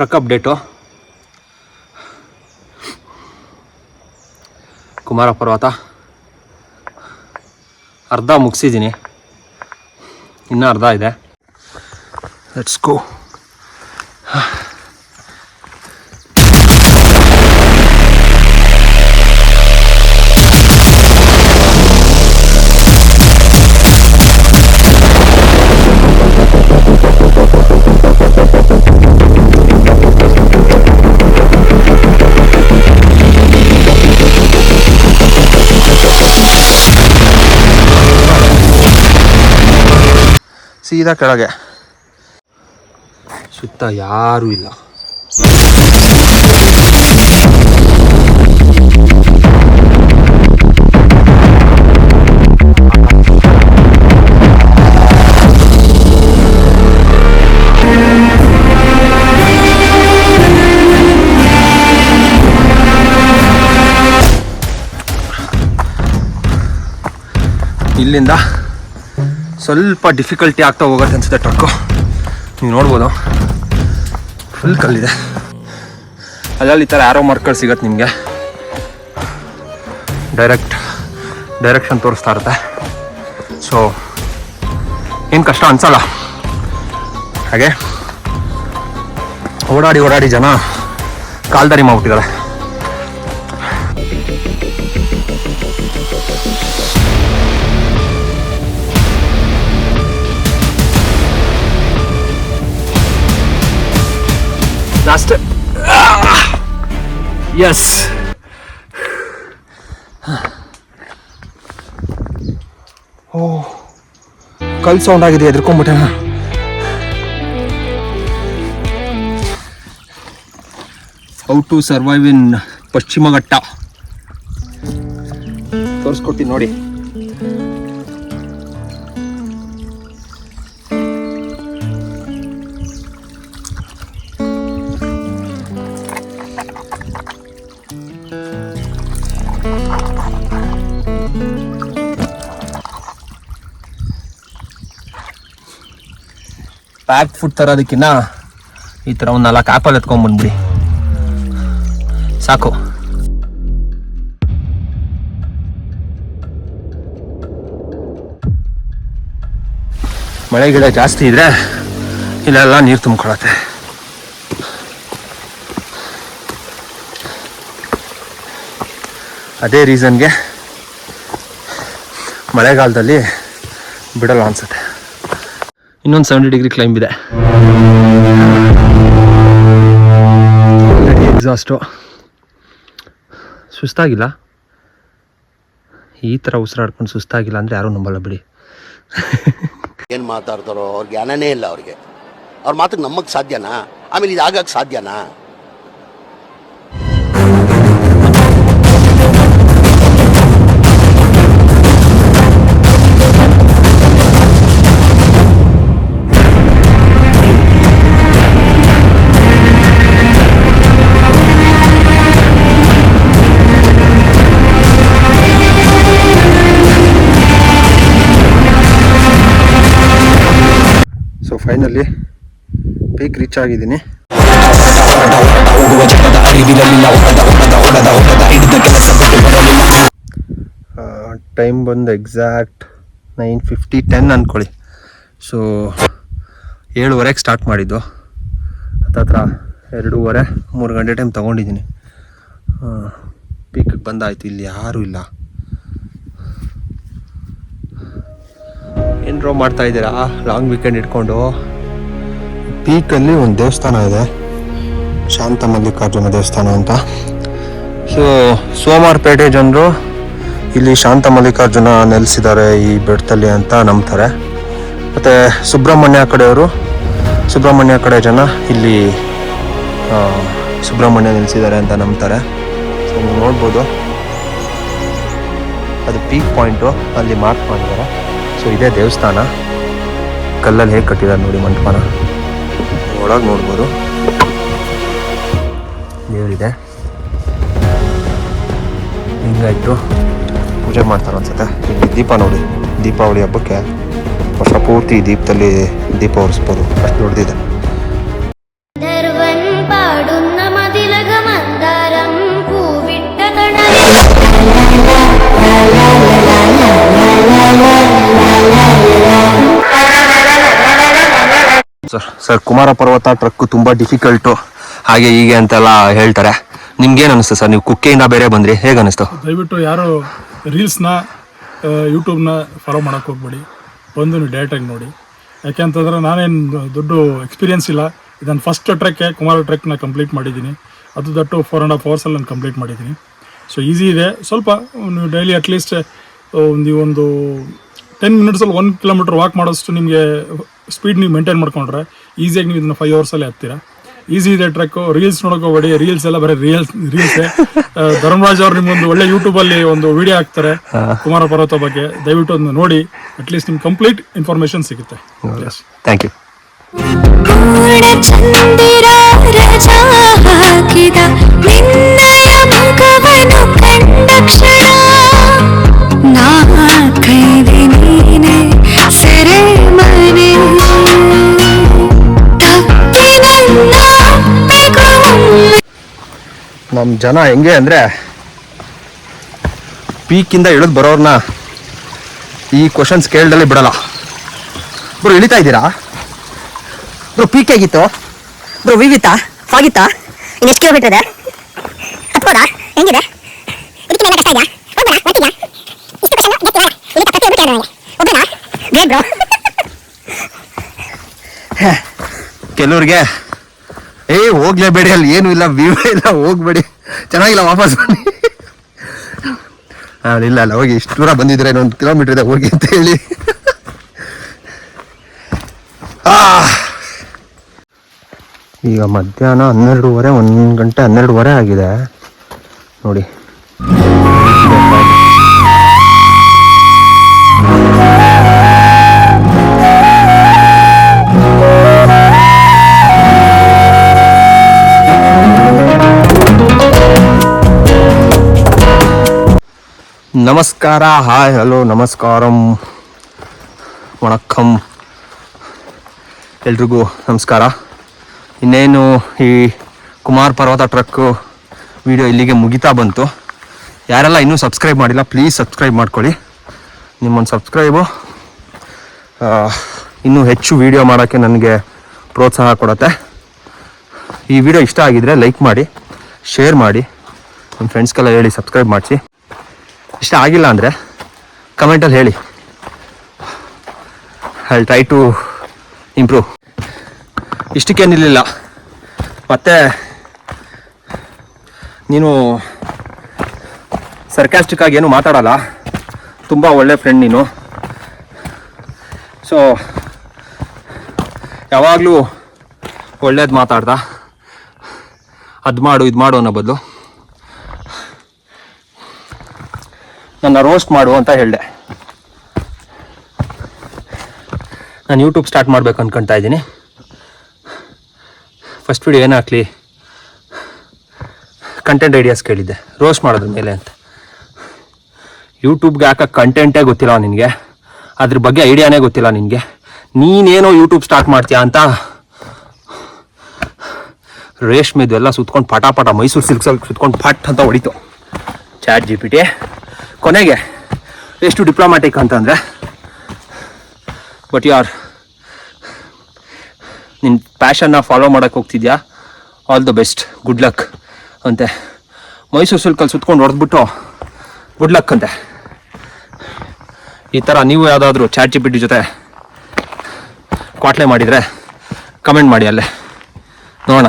Truck update. Kumara ಪರ್ವತ. ಅರ್ಧ ಮುಗಿಸಿದ್ದೀನಿ. ಇನ್ನೂ ಅರ್ಧ ಇದೆ. ಲೆಟ್ಸ್ ಗೋ ಸೀದಾ ಕೆಳಗೆ. ಸುತ್ತ ಯಾರೂ ಇಲ್ಲ. ಇಲ್ಲಿಂದ ಸ್ವಲ್ಪ ಡಿಫಿಕಲ್ಟಿ ಆಗ್ತಾ ಹೋಗುತ್ತೆ ಅನ್ಸುತ್ತೆ ಟ್ರಕ್ಕು ನೀವು ನೋಡ್ಬೋದು. ಫುಲ್ ಕಲ್ಲಿದೆ. ಅಲ್ಲಲ್ಲಿ ಈ ಥರ ಆರೋ ಮಾರ್ಕರ್ ಸಿಗತ್ತೆ ನಿಮಗೆ. ಡೈರೆಕ್ಟ್ ಡೈರೆಕ್ಷನ್ ತೋರಿಸ್ತಾ ಇರುತ್ತೆ. ಸೊ ಏನು ಕಷ್ಟ ಅನ್ಸಲ್ಲ. ಹಾಗೆ ಓಡಾಡಿ ಓಡಾಡಿ ಜನ ಕಾಲ್ದಾರಿ ಮಾಡ್ಬಿಟ್ಟಿದ್ದಾರೆ. ಲಾಸ್ಟ್ ಎಸ್ ಓ ಕಲ್ ಸೌಂಡ್ ಆಗಿದೆ ಎದ್ಕೊಂಡ್ಬಿಟ್ಟೆ how to survive in Paschima Ghatta ತೋರಿಸ್ಕೊಡ್ತೀನಿ ನೋಡಿ. ಪ್ಯಾಕ್ ಫುಡ್ ತರೋದಕ್ಕಿಂತ ಈ ಥರ ಒಂದು ನಾಲ್ಕು ಆ್ಯಪಲ್ ಎತ್ಕೊಂಡ್ಬಂದ್ಬಿಡಿ ಸಾಕು. ಮಳೆ ಗಿಡ ಜಾಸ್ತಿ ಇದ್ರೆ ಇಲ್ಲೆಲ್ಲ ನೀರು ತುಂಬ್ಕೊಳತ್ತೆ. ಅದೇ ರೀಸನ್ಗೆ ಮಳೆಗಾಲದಲ್ಲಿ ಬಿಡಲ್ಲ ಅನ್ಸುತ್ತೆ. ಇನ್ನೊಂದು ಸೆವೆಂಟಿ ಡಿಗ್ರಿ ಕ್ಲೈಂಬ್ ಇದೆ. ಎಕ್ಸಾಸ್ಟು ಸುಸ್ತಾಗಿಲ್ಲ? ಈ ಥರ ಉಸಿರಾಡ್ಕೊಂಡು ಸುಸ್ತಾಗಿಲ್ಲ ಅಂದರೆ ಯಾರೂ ನಂಬಲ್ಲ ಬಿಡಿ. ಏನು ಮಾತಾಡ್ತಾರೋ ಅವ್ರಿಗೆ ಜ್ಞಾನನೇ ಇಲ್ಲ ಅವ್ರಿಗೆ. ಅವ್ರ ಮಾತಿಗೆ ನಮಗೆ ಸಾಧ್ಯನಾ? ಆಮೇಲೆ ಇದು ಆಗಕ್ಕೆ ಸಾಧ್ಯನಾ? ಫೈನಲಿ ಪೀಕ್ ರೀಚ್ ಆಗಿದ್ದೀನಿ. ಟೈಮ್ ಬಂದು ಎಕ್ಸಾಕ್ಟ್ ನೈನ್ ಫಿಫ್ಟಿ ಟೆನ್ ಅಂದ್ಕೊಳ್ಳಿ ಸೊ ಏಳುವರೆಗೆ ಸ್ಟಾರ್ಟ್ ಮಾಡಿದ್ದು. ಹತ್ತತ್ರ ಎರಡೂವರೆ, ಮೂರು ಗಂಟೆ ಟೈಮ್ ತೊಗೊಂಡಿದ್ದೀನಿ. ಪೀಕಿಗೆ ಬಂದಾಯ್ತು, ಇಲ್ಲಿ ಯಾರೂ ಇಲ್ಲ. ಏನು ಡ್ರಾ ಮಾಡ್ತಾ ಇದ್ದೀರಾ? ಲಾಂಗ್ ವೀಕೆಂಡ್ ಇಟ್ಕೊಂಡು. ಪೀಕಲ್ಲಿ ಒಂದು ದೇವಸ್ಥಾನ ಇದೆ. ಶಾಂತ ಮಲ್ಲಿಕಾರ್ಜುನ ದೇವಸ್ಥಾನ ಅಂತ. ಸೊ ಸೋಮವಾರಪೇಟೆ ಜನರು ಇಲ್ಲಿ ಶಾಂತ ಮಲ್ಲಿಕಾರ್ಜುನ ನೆಲೆಸಿದ್ದಾರೆ ಈ ಬೆಟ್ಟದಲ್ಲಿ ಅಂತ ನಂಬ್ತಾರೆ. ಮತ್ತು ಸುಬ್ರಹ್ಮಣ್ಯ ಕಡೆಯವರು, ಸುಬ್ರಹ್ಮಣ್ಯ ಕಡೆ ಜನ ಇಲ್ಲಿ ಸುಬ್ರಹ್ಮಣ್ಯ ನೆಲೆಸಿದ್ದಾರೆ ಅಂತ ನಂಬ್ತಾರೆ. ಸೊ ನೀವು ನೋಡ್ಬೋದು. ಅದು ಪೀಕ್ ಪಾಯಿಂಟು ಅಲ್ಲಿ ಮಾರ್ಕ್ ಮಾಡಿದ್ದಾರೆ. ಸೊ ಇದೇ ದೇವಸ್ಥಾನ. ಕಲ್ಲಲ್ಲಿ ಹೇಗೆ ಕಟ್ಟಿದ್ದಾರೆ ನೋಡಿ ಮಂಟಪನ. ಒಳಗೆ ನೋಡ್ಬೋದು. ದೇವರಿದೆ ಹಿಂಗಾಯ್ತು? ಪೂಜೆ ಮಾಡ್ತಾರೆ ಅನ್ಸುತ್ತೆ. ಇಲ್ಲಿ ದೀಪ ನೋಡಿ. ದೀಪಾವಳಿ ಹಬ್ಬಕ್ಕೆ ವರ್ಷ ಪೂರ್ತಿ ದೀಪದಲ್ಲಿ ದೀಪ ಹೊರಿಸ್ಬೋದು. ಅಷ್ಟು ದೊಡ್ಡದಿದೆ. ಸರ್. ಸರ್, ಕುಮಾರ ಪರ್ವತ ಟ್ರಕ್ ತುಂಬಾ ಡಿಫಿಕಲ್ಟು ಹಾಗೆ ಹೀಗೆ ಅಂತೆಲ್ಲ ಹೇಳ್ತಾರೆ. ನಿಮ್ಗೇನು ಅನಿಸ್ತು ಸರ್? ನೀವು ಕುಕ್ಕೆಯಿಂದ ಬೇರೆ ಬಂದ್ರಿ. ಹೇಗೆ ಅನಿಸ್ತು? ದಯವಿಟ್ಟು ಯಾರು ರೀಲ್ಸ್ನ ಯೂಟ್ಯೂಬ್ನ ಫಾಲೋ ಮಾಡೋಕ್ಕೆ ಹೋಗ್ಬೇಡಿ. ಬಂದು ನೀವು ಡೈರೆಕ್ಟಾಗಿ ನೋಡಿ. ಯಾಕೆಂತಂದ್ರೆ ನಾನೇನು ದೊಡ್ಡ ಎಕ್ಸ್ಪೀರಿಯನ್ಸ್ ಇಲ್ಲ. ಇದನ್ನು ಫಸ್ಟ್ ಟ್ರೆಕ್ಕೆ ಕುಮಾರ ಟ್ರೆಕ್ನ ಕಂಪ್ಲೀಟ್ ಮಾಡಿದ್ದೀನಿ. ಅದು ದಟ್ಟು ಫೋರ್ ಆ್ಯಂಡ್ ಹಾಫ್ ಅವರ್ಸಲ್ಲಿ ನಾನು ಕಂಪ್ಲೀಟ್ ಮಾಡಿದ್ದೀನಿ. ಸೊ ಈಸಿ ಇದೆ. ಸ್ವಲ್ಪ ನೀವು ಡೈಲಿ ಅಟ್ಲೀಸ್ಟ್ ಒಂದು ಒಂದು ಟೆನ್ ಮಿನಿಟ್ಸಲ್ಲಿ ಒನ್ ಕಿಲೋಮೀಟ್ರ್ ವಾಕ್ ಮಾಡೋಷ್ಟು ನಿಮಗೆ ಸ್ಪೀಡ್ ನೀವು ಮೇಂಟೈನ್ ಮಾಡ್ಕೊಂಡ್ರೆ ಈಸಿಯಾಗಿ ನೀವು ಇದನ್ನು ಫೈವ್ ಅವರ್ಸಲ್ಲಿ ಹಾಕ್ತೀರಾ. ಈಸಿ ಇದೆ ಟ್ರೆಕ್ಕು ರೀಲ್ಸ್ ನೋಡೋಕೆ ಹೋಗ್ಬೇಡಿ. ರೀಲ್ಸ್ ಎಲ್ಲ ಬರೀ ರೀಲ್ಸ್ ರೀಲ್ಸ್ ಧರ್ಮರಾಜ್ ಅವ್ರು ಒಂದು ಒಳ್ಳೆ ಯೂಟ್ಯೂಬಲ್ಲಿ ಒಂದು ವಿಡಿಯೋ ಹಾಕ್ತಾರೆ ಕುಮಾರ ಪರ್ವತ ಬಗ್ಗೆ. ದಯವಿಟ್ಟು ಒಂದು ನೋಡಿ. ಅಟ್ಲೀಸ್ಟ್ ನಿಮ್ಗೆ ಕಂಪ್ಲೀಟ್ ಇನ್ಫಾರ್ಮೇಶನ್ ಸಿಗುತ್ತೆ. ಥ್ಯಾಂಕ್ ಯು ಚಂದಿರ ರಜಾ ಹಾಕಿದ ನಿನ್ನಯ ನಮ್ಮ ಜನ ಹೆಂಗೆ ಅಂದರೆ ಪೀಕಿಂದ ಇಳಿದು ಬರೋರ್ನ ಈ ಕ್ವಶನ್ಸ್ ಕೇಳ್ದಲ್ಲಿ ಬಿಡಲ್ಲ. ಬ್ರೋ, ಇಳಿತಾ ಇದ್ದೀರಾ? ಬ್ರೋ ಪೀಕ್ ಆಗಿತ್ತು ಬ್ರೋ, ವಿವಿತಾ? ಫಾಗಿತ್ತಾ? ಇನ್ನು ಎಷ್ಟು ಕಿಲೋಮೀಟರ್ ಇದೆ? ಹತ್ಬೋದಾ ಹೆಂಗಿದೆ? ಇದಕ್ಕೆ ಕಷ್ಟ ಇದೆಯಾ? ಕೆಲವ್ರಿಗೆ ಏ ಹೋಗ್ಲೇಬೇಡಿ ಅಲ್ಲಿ ಏನು ಇಲ್ಲ ವ್ಯೂ ಇಲ್ಲ ಹೋಗ್ಬೇಡಿ. ಚೆನ್ನಾಗಿಲ್ಲ ವಾಪಸ್ ಬನ್ನಿ. ಆ, ಇಲ್ಲ ಅಲ್ಲ ಹೋಗಿ ಇಷ್ಟು ದೂರ ಬಂದಿದ್ರೆ ಇನ್ನೊಂದು ಕಿಲೋಮೀಟರ್ ಇದೆ ಹೋಗಿ ಅಂತ ಹೇಳಿ. ಈಗ ಮಧ್ಯಾಹ್ನ ಹನ್ನೆರಡೂವರೆ ಒಂದು ಗಂಟೆ ಹನ್ನೆರಡುವರೆ ಆಗಿದೆ. ನೋಡಿ. ನಮಸ್ಕಾರ, ಹಾಯ್, ಹಲೋ, ನಮಸ್ಕಾರಂ, ವಣಕ್ಕಂ. ಎಲ್ರಿಗೂ ನಮಸ್ಕಾರ. ಇನ್ನೇನು ಈ ಕುಮಾರ್ ಪರ್ವತ ಟ್ರಕ್ಕು ವಿಡಿಯೋ ಇಲ್ಲಿಗೆ ಮುಗಿತಾ ಬಂತು. ಯಾರೆಲ್ಲ ಇನ್ನೂ ಸಬ್ಸ್ಕ್ರೈಬ್ ಮಾಡಿಲ್ಲ ಪ್ಲೀಸ್ ಸಬ್ಸ್ಕ್ರೈಬ್ ಮಾಡ್ಕೊಳ್ಳಿ. ನಿಮ್ಮೊಂದು ಸಬ್ಸ್ಕ್ರೈಬು ಇನ್ನೂ ಹೆಚ್ಚು ವಿಡಿಯೋ ಮಾಡೋಕ್ಕೆ ನನಗೆ ಪ್ರೋತ್ಸಾಹ ಕೊಡುತ್ತೆ. ಈ ವಿಡಿಯೋ ಇಷ್ಟ ಆಗಿದ್ರೆ ಲೈಕ್ ಮಾಡಿ, ಶೇರ್ ಮಾಡಿ. ನಿಮ್ಮ ಫ್ರೆಂಡ್ಸ್ಗೆಲ್ಲ ಹೇಳಿ ಸಬ್ಸ್ಕ್ರೈಬ್ ಮಾಡಿಸಿ. ಇಷ್ಟ ಆಗಿಲ್ಲ ಅಂದರೆ ಕಮೆಂಟಲ್ಲಿ ಹೇಳಿ. ಐ ಟ್ರೈ ಟು ಇಂಪ್ರೂವ್ ಇಷ್ಟಕ್ಕೆ ನಿಲ್ಲಿಲ್ಲ ಮತ್ತೆ ನೀನು ಸರ್ಕ್ಯಾಸ್ಟಿಕ್ ಆಗಿ ಏನು ಮಾತಾಡಲ್ಲ. ತುಂಬ ಒಳ್ಳೆ ಫ್ರೆಂಡ್ ನೀನು. ಸೊ ಯಾವಾಗಲೂ ಒಳ್ಳೇದು ಮಾತಾಡ್ದ. ಅದು ಮಾಡು, ಇದು ಮಾಡು ಅನ್ನೋ ಬದಲು. ನನ್ನ ರೋಸ್ಟ್ ಮಾಡು ಅಂತ ಹೇಳಿದೆ. ನಾನು ಯೂಟ್ಯೂಬ್ ಸ್ಟಾರ್ಟ್ ಮಾಡಬೇಕು ಅಂದ್ಕೊಳ್ತಾ ಇದ್ದೀನಿ. ಫಸ್ಟ್ ವಿಡಿಯೋ ಏನು ಹಾಕ್ಲಿ ಕಂಟೆಂಟ್ ಐಡಿಯಾಸ್ ಕೇಳಿದ್ದೆ. ರೋಸ್ಟ್ ಮಾಡೋದ್ರ ಮೇಲೆ ಅಂತ. ಯೂಟ್ಯೂಬ್ಗೆ ಹಾಕೋ ಕಂಟೆಂಟೇ ಗೊತ್ತಿಲ್ಲ ನಿನಗೆ. ಅದ್ರ ಬಗ್ಗೆ ಐಡಿಯಾನೇ ಗೊತ್ತಿಲ್ಲ ನಿನಗೆ. ನೀನೇನೋ ಯೂಟ್ಯೂಬ್ ಸ್ಟಾರ್ಟ್ ಮಾಡ್ತೀಯಾ ಅಂತ? ರೇಷ್ಮೆದು ಎಲ್ಲ ಸುತ್ಕೊಂಡು ಪಟ ಪಟ ಮೈಸೂರು ಸಿಲ್ಕ್ಸಲ್ಲಿ ಸುತ್ಕೊಂಡು ಪಟ್ ಅಂತ ಹೊಡಿತು. ಚಾಟ್ ಜಿ ಪಿ ಟಿ ಕೊನೆಗೆ ಎಷ್ಟು ಡಿಪ್ಲೊಮ್ಯಾಟಿಕ್ ಅಂತಂದರೆ ಬಟ್ ಯು ಆರ್ ನಿನ್ನ ಪ್ಯಾಷನ್ನ ಫಾಲೋ ಮಾಡೋಕ್ಕೆ ಹೋಗ್ತಿದ್ಯಾ? All the best good luck ಅಂತೆ. ಮೈಸೂರು ಸಿಲ್ಕಲ್ಲಿ ಸುತ್ಕೊಂಡು ಹೊಡೆದ್ಬಿಟ್ಟು ಗುಡ್ ಲಕ್ ಅಂತೆ. ಈ ಥರ ನೀವು ಯಾವುದಾದ್ರೂ ಚಾಟ್ ಜಿ ಜೊತೆ ಕ್ವಾಟ್ಲೆ ಮಾಡಿದರೆ ಕಮೆಂಟ್ ಮಾಡಿ ಅಲ್ಲೇ. ನೋಡೋಣ.